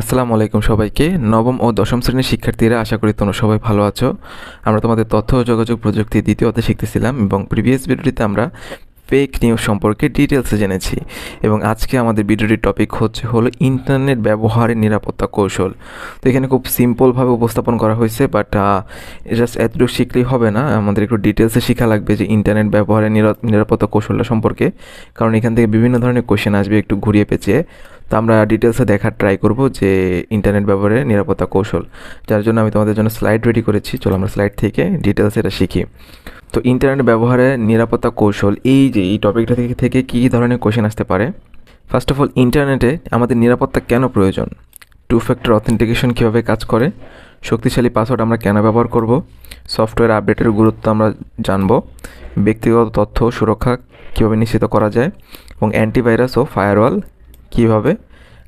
আসসালামু আলাইকুম সবাইকে। নবম ও দশম শ্রেণির শিক্ষার্থীরা, আশা করি তোমরা সবাই ভালো আছো। আমরা তোমাদের তথ্য ও যোগাযোগ প্রযুক্তি দ্বিতীয় অধ্যায় শিখতেছিলাম এবং প্রিভিয়াস ভিডিওটিতে আমরা ফেক নিউজ সম্পর্কে ডিটেলসে জেনেছি এবং আজকে আমাদের ভিডিওটির টপিক হচ্ছে, হলো ইন্টারনেট ব্যবহারের নিরাপত্তা কৌশল। তো এখানে খুব সিম্পলভাবে উপস্থাপন করা হয়েছে বাট জাস্ট এতটুকু শিখলেই হবে না। আমাদের একটু ডিটেলসে শেখা লাগবে যে ইন্টারনেট ব্যবহারের নিরাপত্তা কৌশলটা সম্পর্কে। কারণ এখান থেকে বিভিন্ন ধরনের কোয়েশ্চেন আসবে, একটু ঘুরিয়ে পেঁচিয়ে। তো আমরা ডিটেলসে দেখার ট্রাই করব যে ইন্টারনেট ব্যবহারের নিরাপত্তা কৌশল। যার জন্য আমি তোমাদের জন্য স্লাইড রেডি করেছি। চলো আমরা স্লাইড থেকে ডিটেলস এটা শিখি। তো ইন্টারনেট ব্যবহারের নিরাপত্তা কৌশল, এই যে এই টপিকটা থেকে থেকে কী ধরনের কোয়েশ্চেন আসতে পারে? ফার্স্ট অফ অল ইন্টারনেটে আমাদের নিরাপত্তা কেন প্রয়োজন? টু ফ্যাক্টর অথেন্টিকেশন কীভাবে কাজ করে? শক্তিশালী পাসওয়ার্ড আমরা কেন ব্যবহার করব? সফটওয়্যার আপডেটের গুরুত্ব আমরা জানব। ব্যক্তিগত তথ্য সুরক্ষা কীভাবে নিশ্চিত করা যায়? এবং অ্যান্টিভাইরাস ও ফায়ারওয়াল কীভাবে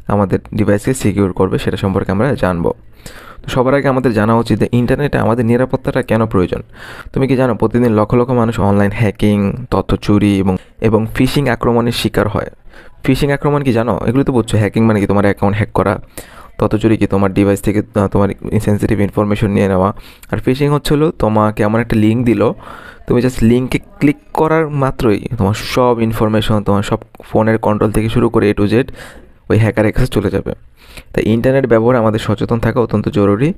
আমাদের ডিভাইসকে সিকিউর করবে সেটা সম্পর্কে আমরা জানব। তো সবার আগে আমাদের জানা উচিত যে ইন্টারনেটে আমাদের নিরাপত্তাটা কেন প্রয়োজন? তুমি কি জানো, প্রতিদিন লক্ষ লক্ষ মানুষ অনলাইন হ্যাকিং তথ্য চুরি এবং এবং ফিশিং আক্রমণের শিকার হয়। ফিশিং আক্রমণ কি জানো? এগুলো তো বুঝছ হ্যাকিং মানে কি? তোমার অ্যাকাউন্ট হ্যাক করা। তথ্য চুরি কি তোমার ডিভাইস থেকে তোমার সেন্সিটিভ ইনফরমেশন নিয়ে নেওয়া। আর ফিশিং হচ্ছিল তোমাকে এমন একটা লিঙ্ক দিল, তুমি জাস্ট লিঙ্কে ক্লিক করার মাত্রই তোমার সব ইনফরমেশন তোমার সব ফোনের কন্ট্রোল থেকে শুরু করে এ টু জেড ওই হ্যাকারের কাছে চলে যাবে। তাই ইন্টারনেট ব্যবহারে আমাদের সচেতন থাকা অত্যন্ত জরুরি।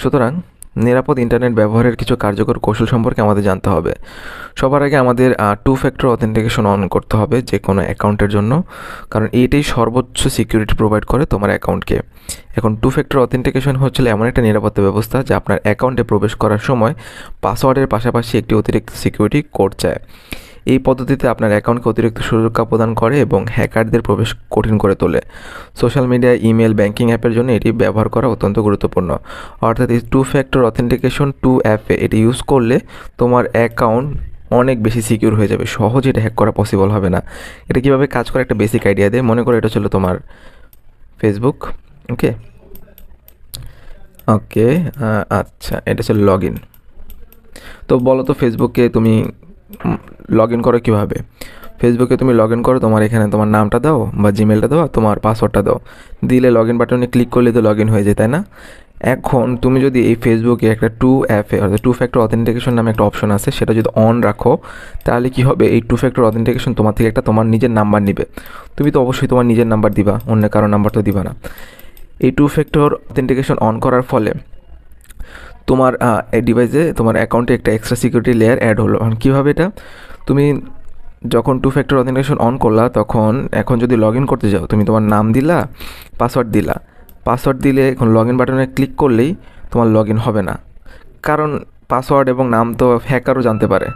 সুতরাং নিরাপদ ইন্টারনেট ব্যবহারের কিছু কার্যকর কৌশল সম্পর্কে আমাদের জানতে হবে। সবার আগে আমাদের টু ফ্যাক্টর অথেন্টিকেশন অন করতে হবে যে কোনো অ্যাকাউন্টের জন্য। কারণ এইটাই সর্বোচ্চ সিকিউরিটি প্রোভাইড করে তোমার অ্যাকাউন্টকে। এখন টু ফ্যাক্টর অথেন্টিকেশন হচ্ছে এমন একটা নিরাপত্তা ব্যবস্থা যা আপনার অ্যাকাউন্টে প্রবেশ করার সময় পাসওয়ার্ডের পাশাপাশি একটি অতিরিক্ত সিকিউরিটি কোড চায়। এই পদ্ধতিতে আপনার অ্যাকাউন্টকে অতিরিক্ত সুরক্ষা প্রদান করে এবং হ্যাকারদের প্রবেশ কঠিন করে তোলে। সোশ্যাল মিডিয়া ইমেল ব্যাঙ্কিং অ্যাপের জন্য এটি ব্যবহার করা অত্যন্ত গুরুত্বপূর্ণ। অর্থাৎ এই টু ফ্যাক্টর অথেন্টিকেশন টু অ্যাপে এটি ইউজ করলে তোমার অ্যাকাউন্ট অনেক বেশি সিকিউর হয়ে যাবে। সহজে এটা হ্যাক করা পসিবল হবে না। এটা কীভাবে কাজ করে একটা বেসিক আইডিয়া দেয়? মনে করো এটা ছিল তোমার ফেসবুক ওকে ওকে আচ্ছা এটা ছিল লগ ইন তো বলো তো ফেসবুকে তুমি লগ ইন করো কীভাবে? ফেসবুকে তুমি লগ ইন করো, তোমার এখানে তোমার নামটা দাও বা জিমেলটা দাও তোমার পাসওয়ার্ডটা দাও। দিলে লগ ইন বাটনে ক্লিক করলে তো লগ ইন হয়ে যায়, তাই না? এখন তুমি যদি এই ফেসবুকে একটা টু অ্যাপে অর্থাৎ টু ফ্যাক্টর অথেন্টিকেশন নামে একটা অপশন আছে, সেটা যদি অন রাখো, তাহলে কি হবে? এই টু ফ্যাক্টর অথেন্টিকেশন তোমার থেকে একটা তোমার নিজের নাম্বার নিবে। তুমি তো অবশ্যই তোমার নিজের নাম্বার দিবা অন্য কারও নাম্বার তো দিবা না। এই টু ফ্যাক্টর অথেন্টিকেশন অন করার ফলে তোমার ডিভাইসে তোমার অ্যাকাউন্টে একটা এক্সট্রা সিকিউরিটি লেয়ার অ্যাড হলো। কীভাবে এটা? তুমি যখন টু ফ্যাক্টর অথেন্টিকেশন অন করলা, তখন এখন যদি লগ ইন করতে যাও, তুমি তোমার নাম দিলা পাসওয়ার্ড দিলা। পাসওয়ার্ড দিলে এখন লগ ইন বাটনে ক্লিক করলেই তোমার লগ ইন হবে না। কারণ পাসওয়ার্ড এবং নাম তো হ্যাকারও জানতে পারে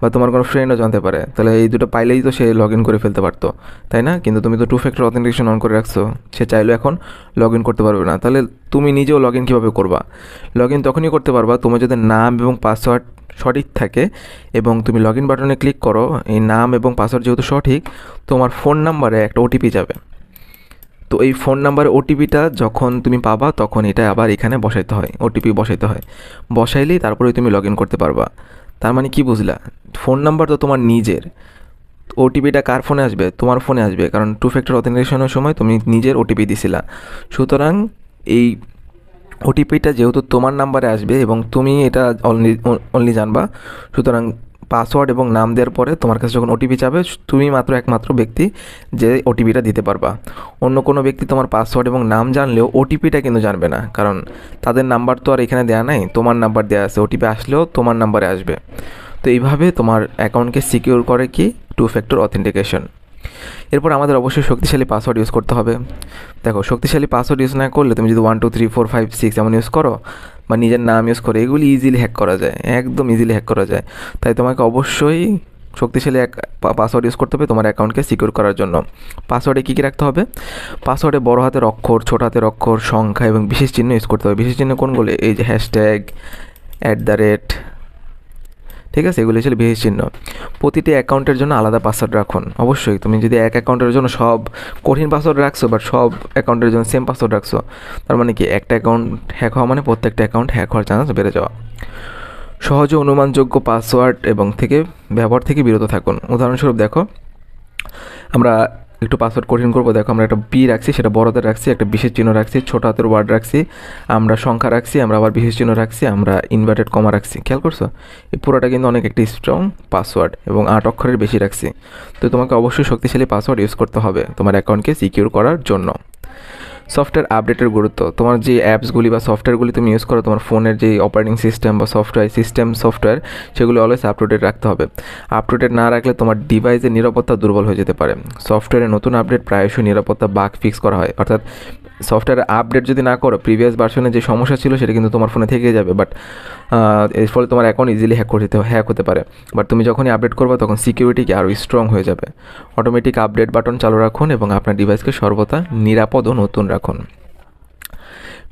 বা তোমার কোনো ফ্রেন্ডও জানতে পারে। তাহলে এই দুটো পাইলেই তো সে লগ ইন করে ফেলতে পারতো, তাই না? কিন্তু তুমি তো টু ফ্যাক্টর অথেন্টিকেশন অন করে রাখছো, সে চাইলেও এখন লগ ইন করতে পারবে না। তাহলে তুমি নিজেও লগ ইন কীভাবে করবা? লগ ইন তখনই করতে পারবা, তোমার যদি নাম এবং পাসওয়ার্ড সঠিক থাকে এবং তুমি লগ ইন বাটনে ক্লিক করো, এই নাম এবং পাসওয়ার্ড যেহেতু সঠিক, তোমার ফোন নাম্বারে একটা ওটিপি যাবে। তো এই ফোন নাম্বার ওটিপিটা যখন তুমি পাবা, তখন এটা আবার এখানে বসাইতে হয় ওটিপি বসাইতে হয়। বসাইলেই তারপরে তুমি লগ করতে পারবা। তার মানে কি বুঝলা? ফোন নাম্বার তো তোমার নিজের। ওটিপিটা কার ফোনে আসবে? তোমার ফোনে আসবে, কারণ টু ফ্যাক্টর অথেন্টিকেশনের সময় তুমি নিজের ওটিপি দিছিলা। সুতরাং এই ওটিপিটা যেহেতু তোমার নাম্বারে আসবে এবং তুমি এটা অনলি অনলি জানবা, সুতরাং পাসওয়ার্ড এবং নাম দেওয়ার পরে তোমার কাছে যখন ওটিপি চাবে, তুমি মাত্র একমাত্র ব্যক্তি যে ওটিপিটা দিতে পারবা। অন্য কোনো ব্যক্তি তোমার পাসওয়ার্ড এবং নাম জানলেও ওটিপিটা কিন্তু জানবে না, কারণ তাদের নাম্বার তো আর এখানে দেওয়া নাই, তোমার নাম্বার দেওয়া আছে। ওটিপি আসলেও তোমার নাম্বারে আসবে। তো এইভাবে তোমার অ্যাকাউন্টকে সিকিউর করে কি? টু ফ্যাক্টর অথেন্টিকেশন এরপর আমাদের অবশ্যই শক্তিশালী পাসওয়ার্ড ইউজ করতে হবে। দেখো, শক্তিশালী পাসওয়ার্ড ইউজ না করলে তুমি যদি one two three four five six এমন ইউজ করো, বা নিজের নাম ইউজ করো, এগুলি ইজিলি হ্যাক করা যায়, একদম ইজিলি হ্যাক করা যায়। তাই তোমাকে অবশ্যই শক্তিশালী এক পাসওয়ার্ড ইউজ করতে হবে তোমার অ্যাকাউন্টকে সিকিউর করার জন্য। পাসওয়ার্ডে কী কী রাখতে হবে? পাসওয়ার্ডে বড় হাতের অক্ষর, ছোট হাতের অক্ষর, সংখ্যা এবং বিশেষ চিহ্ন ইউজ করতে হবে। বিশেষ চিহ্ন কোনগুলো? এই যে হ্যাশট্যাগ অ্যাট দ্য রেট ঠিক আছে? এগুলি ছিল বিশেষ চিহ্ন। প্রতিটি অ্যাকাউন্টের জন্য আলাদা পাসওয়ার্ড রাখুন। অবশ্যই, তুমি যদি এক অ্যাকাউন্টের জন্য সব কঠিন পাসওয়ার্ড রাখছো বাট সব অ্যাকাউন্টের জন্য সেম পাসওয়ার্ড রাখছো, তার মানে কি একটা অ্যাকাউন্ট হ্যাক হওয়া মানে প্রত্যেকটা অ্যাকাউন্ট হ্যাক হওয়ার চান্স বেড়ে যাওয়া। সহজে অনুমানযোগ্য পাসওয়ার্ড এবং থেকে, ব্যবহার থেকে বিরত থাকুন। উদাহরণস্বরূপ দেখো, আমরা একটু পাসওয়ার্ড কঠিন করব। দেখো, আমরা একটা বি রাখছি, সেটা বড়দের রাখছি, একটা বিশেষ চিহ্ন রাখছি, ছোট হাতের ওয়ার্ড রাখছি, আমরা সংখ্যা রাখছি, আমরা আবার বিশেষ চিহ্ন রাখছি, আমরা ইনভার্টেড কমা রাখছি। খেয়াল করছ? এই পুরোটা কিন্তু অনেক একটি স্ট্রং পাসওয়ার্ড এবং আট অক্ষরের বেশি রাখছি। তো তোমাকে অবশ্যই শক্তিশালী পাসওয়ার্ড ইউজ করতে হবে তোমার অ্যাকাউন্টকে সিকিউর করার জন্য। সফটওয়্যার আপডেটের গুরুত্ব। তোমার যে অ্যাপসগুলি বা সফটওয়্যারগুলি তুমি ইউজ করো, তোমার ফোনের যে অপারেটিং সিস্টেম বা সফটওয়্যার সিস্টেম সফটওয়্যার সেগুলো অলওয়েজ আপডেট রাখতে হবে। আপ না রাখলে তোমার ডিভাইসের নিরাপত্তা দুর্বল হয়ে যেতে পারে। সফটওয়্যারে নতুন আপডেট প্রায়শই নিরাপত্তা বাঘ ফিক্স করা হয়। অর্থাৎ সফটওয়্যার আপডেট যদি না করো প্রিভিয়াস ভার্সনে যে সমস্যা ছিল সেটা কিন্তু তোমার ফোনে থেকে যাবে বাট এর ফলে তোমার অ্যাকাউন্ট ইজিলি হ্যাক করতে হ্যাক হতে পারে। বাট তুমি যখনই আপডেট করবে, তখন সিকিউরিটিকে আরও স্ট্রং হয়ে যাবে। অটোমেটিক আপডেট বাটন চালু রাখুন এবং আপনার ডিভাইসকে সর্বদা নিরাপদ ও নতুন রাখুন।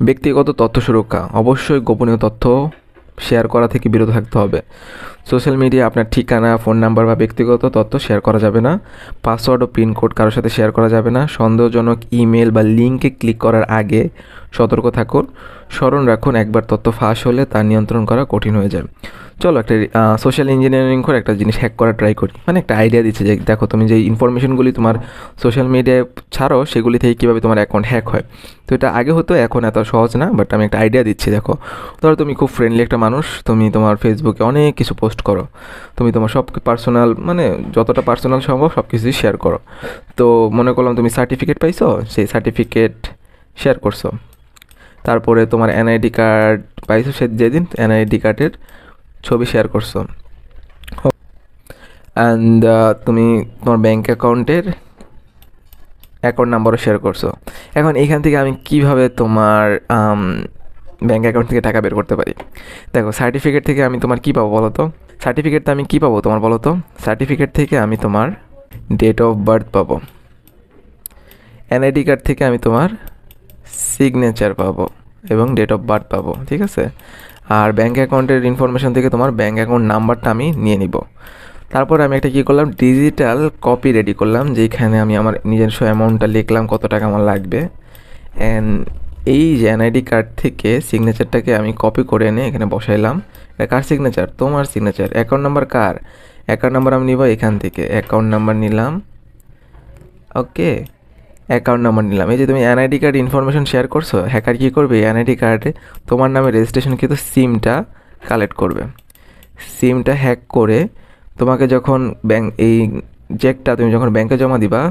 ব্যক্তিগত তথ্য সুরক্ষা। অবশ্যই গোপনীয় তথ্য শেয়ার করা থেকে বিরত থাকতে হবে। সোশ্যাল মিডিয়া আপনার ঠিকানা, ফোন নাম্বার বা ব্যক্তিগত তথ্য শেয়ার করা যাবে না। পাসওয়ার্ড ও পিনকোড কারোর সাথে শেয়ার করা যাবে না। সন্দেহজনক ইমেল বা লিঙ্কে ক্লিক করার আগে সতর্ক থাকুন। স্মরণ রাখুন, একবার তথ্য ফাঁস হলে তা নিয়ন্ত্রণ করা কঠিন হয়ে যায়। চলো একটা সোশ্যাল ইঞ্জিনিয়ারিং করে একটা জিনিস হ্যাক করা ট্রাই করি। মানে একটা আইডিয়া দিচ্ছে যে, দেখো তুমি যে ইনফরমেশনগুলি তোমার সোশ্যাল মিডিয়ায় ছাড়ো, সেগুলি থেকে কীভাবে তোমার অ্যাকাউন্ট হ্যাক হয়। তো এটা আগে হতো, এখন এত সহজ না বাট আমি একটা আইডিয়া দিচ্ছি, দেখো। ধরো তুমি খুব ফ্রেন্ডলি একটা মানুষ, তুমি তোমার ফেসবুকে অনেক কিছু পোস্ট করো। তুমি তোমার সব পার্সোনাল মানে যতটা পার্সোনাল সম্ভব সব কিছুই শেয়ার করো। তো মনে করলাম তুমি সার্টিফিকেট পাইছো, সেই সার্টিফিকেট শেয়ার করছ। তারপরে তোমার এনআইডি কার্ড পাইছো, সে যেদিন এনআইডি কার্ডের ছবি শেয়ার করছ। অ্যান্ড তুমি তোমার ব্যাঙ্ক অ্যাকাউন্টের অ্যাকাউন্ট নাম্বারও শেয়ার করছ। এখন এইখান থেকে আমি কীভাবে তোমার ব্যাঙ্ক অ্যাকাউন্ট থেকে টাকা বের করতে পারি? দেখো সার্টিফিকেট থেকে আমি তোমার কী পাবো বলো তো? সার্টিফিকেট আমি কী পাবো তোমার বলো তো? সার্টিফিকেট থেকে আমি তোমার ডেট অফ বার্থ পাবো। এনআইডি কার্ড থেকে আমি তোমার সিগনেচার পাবো এবং ডেট অফ বার্থ পাবো, ঠিক আছে? আর ব্যাঙ্ক অ্যাকাউন্টের ইনফরমেশন থেকে তোমার ব্যাঙ্ক অ্যাকাউন্ট নাম্বারটা আমি নিয়ে নিব। তারপর আমি একটা কী করলাম? ডিজিটাল কপি রেডি করলাম, যেখানে আমি আমার নিজস্ব অ্যামাউন্টটা লিখলাম, কত টাকা আমার লাগবে। অ্যান্ড এই যে এনআইডি কার্ড থেকে সিগনেচারটাকে আমি কপি করে এনে এখানে বসাইলাম। এটা কার সিগনেচার তোমার সিগনেচার অ্যাকাউন্ট নাম্বার কার? অ্যাকাউন্ট নাম্বার আমি নিব এখান থেকে। অ্যাকাউন্ট নাম্বার নিলাম। ওকে অ্যাকাউন্ট নাম্বার নিলাম। এই যে তুমি এনআইডি কার্ড ইনফরমেশন শেয়ার করছ হ্যাকার কী করবে? এনআইডি কার্ডে তোমার নামে রেজিস্ট্রেশন কিন্তু সিমটা কালেক্ট করবে। সিমটা হ্যাক করে তোমাকে যখন ব্যাংক এই চেকটা তুমি যখন ব্যাংকে জমা দিবা,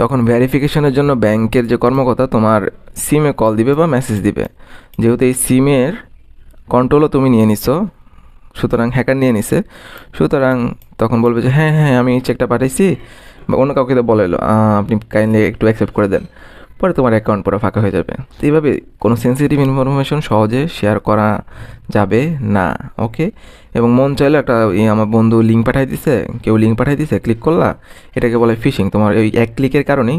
তখন ভ্যারিফিকেশনের জন্য ব্যাংকের যে কর্মকর্তা তোমার সিমে কল দিবে বা মেসেজ দিবে। যেহেতু এই সিমের কন্ট্রোলও তুমি নিয়ে নিছো, সুতরাং হ্যাকার নিয়ে নিছে, সুতরাং তখন বলবে যে হ্যাঁ হ্যাঁ আমি চেকটা পাঠাইছি। বা অন্য কাউকে তো বলে আপনি কাইন্ডলি একটু অ্যাকসেপ্ট করে দেন। পরে তোমার অ্যাকাউন্ট পুরো ফাঁকা হয়ে যাবে। তো এইভাবে কোনো সেন্সিটিভ ইনফরমেশন সহজে শেয়ার করা যাবে না ওকে এবং মন চাইলে একটা আমার বন্ধু লিঙ্ক পাঠাই দিছে, কেউ লিঙ্ক পাঠাই দিছে ক্লিক করলা, এটাকে বলে ফিশিং তোমার ওই এক ক্লিকের কারণেই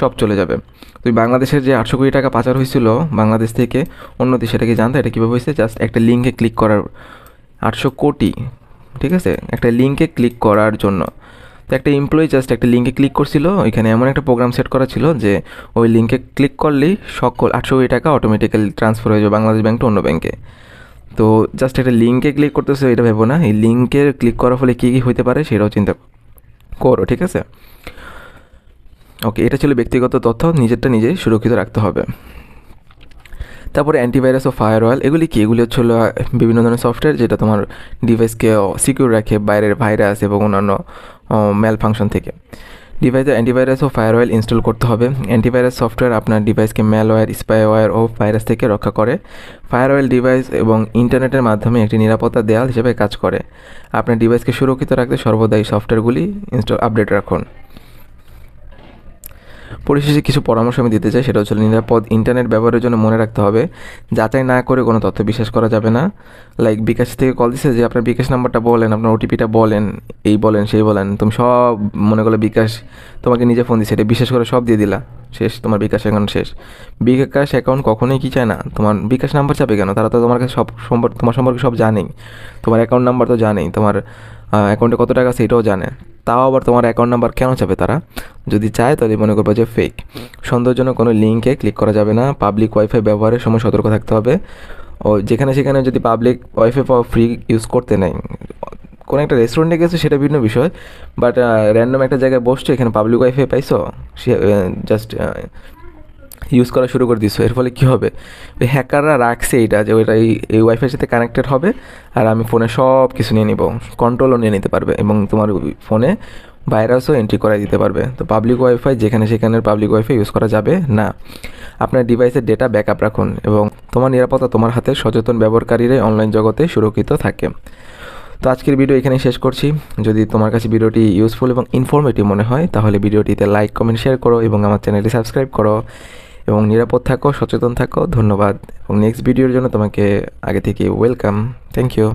সব চলে যাবে। তুই বাংলাদেশের যে আটশো কোটি টাকা পাচার হয়েছিল বাংলাদেশ থেকে, অন্য দেশে এটাকে জানতে, এটা কীভাবে হয়েছে? জাস্ট একটা লিঙ্কে ক্লিক করার আটশো কোটি, ঠিক আছে? একটা লিঙ্কে ক্লিক করার জন্য। তো একটা এমপ্লয়ি জাস্ট একটা লিঙ্কে ক্লিক করছিল ওইখানে এমন একটা প্রোগ্রাম সেট করা ছিল যে ওই লিঙ্কে ক্লিক করলেই সকল আটশো কোটি টাকা অটোমেটিক্যালি ট্রান্সফার হয়ে যাবে বাংলাদেশ ব্যাংক টু অন্য ব্যাংকে তো জাস্ট একটা লিঙ্কে ক্লিক করতেছে, এটা ভেবো না। এই লিঙ্কের ক্লিক করার ফলে কী কী হতে পারে সেটাও চিন্তা করো, ঠিক আছে? ওকে এটা ছিল ব্যক্তিগত তথ্য, নিজেরটা নিজেই সুরক্ষিত রাখতে হবে। তারপরে অ্যান্টিভাইরাস ও ফায়ার অয়েল এগুলি কি? এগুলি হচ্ছে বিভিন্ন ধরনের সফটওয়্যার যেটা তোমার ডিভাইসকে সিকিউর রাখে, বাইরের ভাইরাস এবং অন্যান্য ম্যাল ফাংশন থেকে। ডিভাইসে অ্যান্টিভাইরাস ও ফায়ার অয়েল ইনস্টল করতে হবে। অ্যান্টিভাইরাস সফটওয়্যার আপনার ডিভাইসকে ম্যালওয়্যার স্পাইওয়্যার ও ভাইরাস থেকে রক্ষা করে। ফায়ার অয়েল ডিভাইস এবং ইন্টারনেটের মাধ্যমে একটি নিরাপত্তা দেয়াল হিসেবে কাজ করে। আপনার ডিভাইসকে সুরক্ষিত রাখতে সর্বদাই সফটওয়্যারগুলি ইনস্টল আপডেট রাখুন। পরিশেষে কিছু পরামর্শ আমি দিতে চাই, সেটা হচ্ছে নিরাপদ ইন্টারনেট ব্যবহারের জন্য মনে রাখতে হবে। যাচাই না করে কোনো তথ্য বিশ্বাস করা যাবে না। লাইক বিকাশ থেকে কল দিচ্ছে যে আপনার বিকাশ নাম্বারটা বলেন, আপনার ওটিপিটা বলেন, এই বলেন, সেই বলেন। তুমি সব মনে করলে বিকাশ তোমাকে নিজে ফোন দিচ্ছে এটা বিশ্বাস করে সব দিয়ে দিলা। শেষ, তোমার বিকাশ অ্যাকাউন্ট শেষ। বিকাশ অ্যাকাউন্ট কখনোই কি চায় না? তোমার বিকাশ নাম্বার চাবে কেন? তারা তো তোমার কাছে সব সম্পর্কে, তোমার সম্পর্কে সব জানেই। তোমার অ্যাকাউন্ট নাম্বার তো জানেই। তোমার অ্যাকাউন্টে কত টাকা আছে এটাও জানে। তাও আবার তোমার অ্যাকাউন্ট নাম্বার কেন চাবে তারা? যদি চায় তাহলে মনে করব যে ফেক সন্দেহজনক কোনো লিঙ্কে ক্লিক করা যাবে না। পাবলিক ওয়াইফাই ব্যবহারের সময় সতর্ক থাকতে হবে। ও যেখানে সেখানে যদি পাবলিক ওয়াইফাই ফ্রি ইউজ করতে নেই। কোনো একটা রেস্টুরেন্টে গেছো সেটা ভিন্ন বিষয়। বাট র্যান্ডম একটা জায়গায় বসছো, এখানে পাবলিক ওয়াইফাই পাইছো? সে জাস্ট ইউজ করা শুরু করে দিছো এর ফলে কী হবে? ওই হ্যাকাররা রাখছে এইটা যে ওইটা এই ওয়াইফাইয়ের সাথে কানেক্টেড হবে আর আমি ফোনে সব কিছু নিয়ে নিব। কন্ট্রোলও নিয়ে নিতে পারবে এবং তোমার ফোনে ভাইরাসও এন্ট্রি করাই দিতে পারবে। তো পাবলিক ওয়াইফাই যেখানে সেখানে পাবলিক ওয়াইফাই ইউজ করা যাবে? না। আপনার ডিভাইসের ডেটা ব্যাকআপ রাখুন এবং তোমার নিরাপত্তা তোমার হাতে সচেতন ব্যবহারকারীরাই অনলাইন জগতে সুরক্ষিত থাকে। তো আজকের ভিডিও এখানে শেষ করছি। যদি তোমার কাছে ভিডিওটি ইউজফুল এবং ইনফরমেটিভ মনে হয়, তাহলে ভিডিওটিতে লাইক কমেন্ট শেয়ার করো এবং আমার চ্যানেলটি সাবস্ক্রাইব করো। এবং নিরাপদ থাকো, সচেতন থাকো, ধন্যবাদ। এবং নেক্সট ভিডিওর জন্য তোমাকে আগে থেকে ওয়েলকাম থ্যাংক ইউ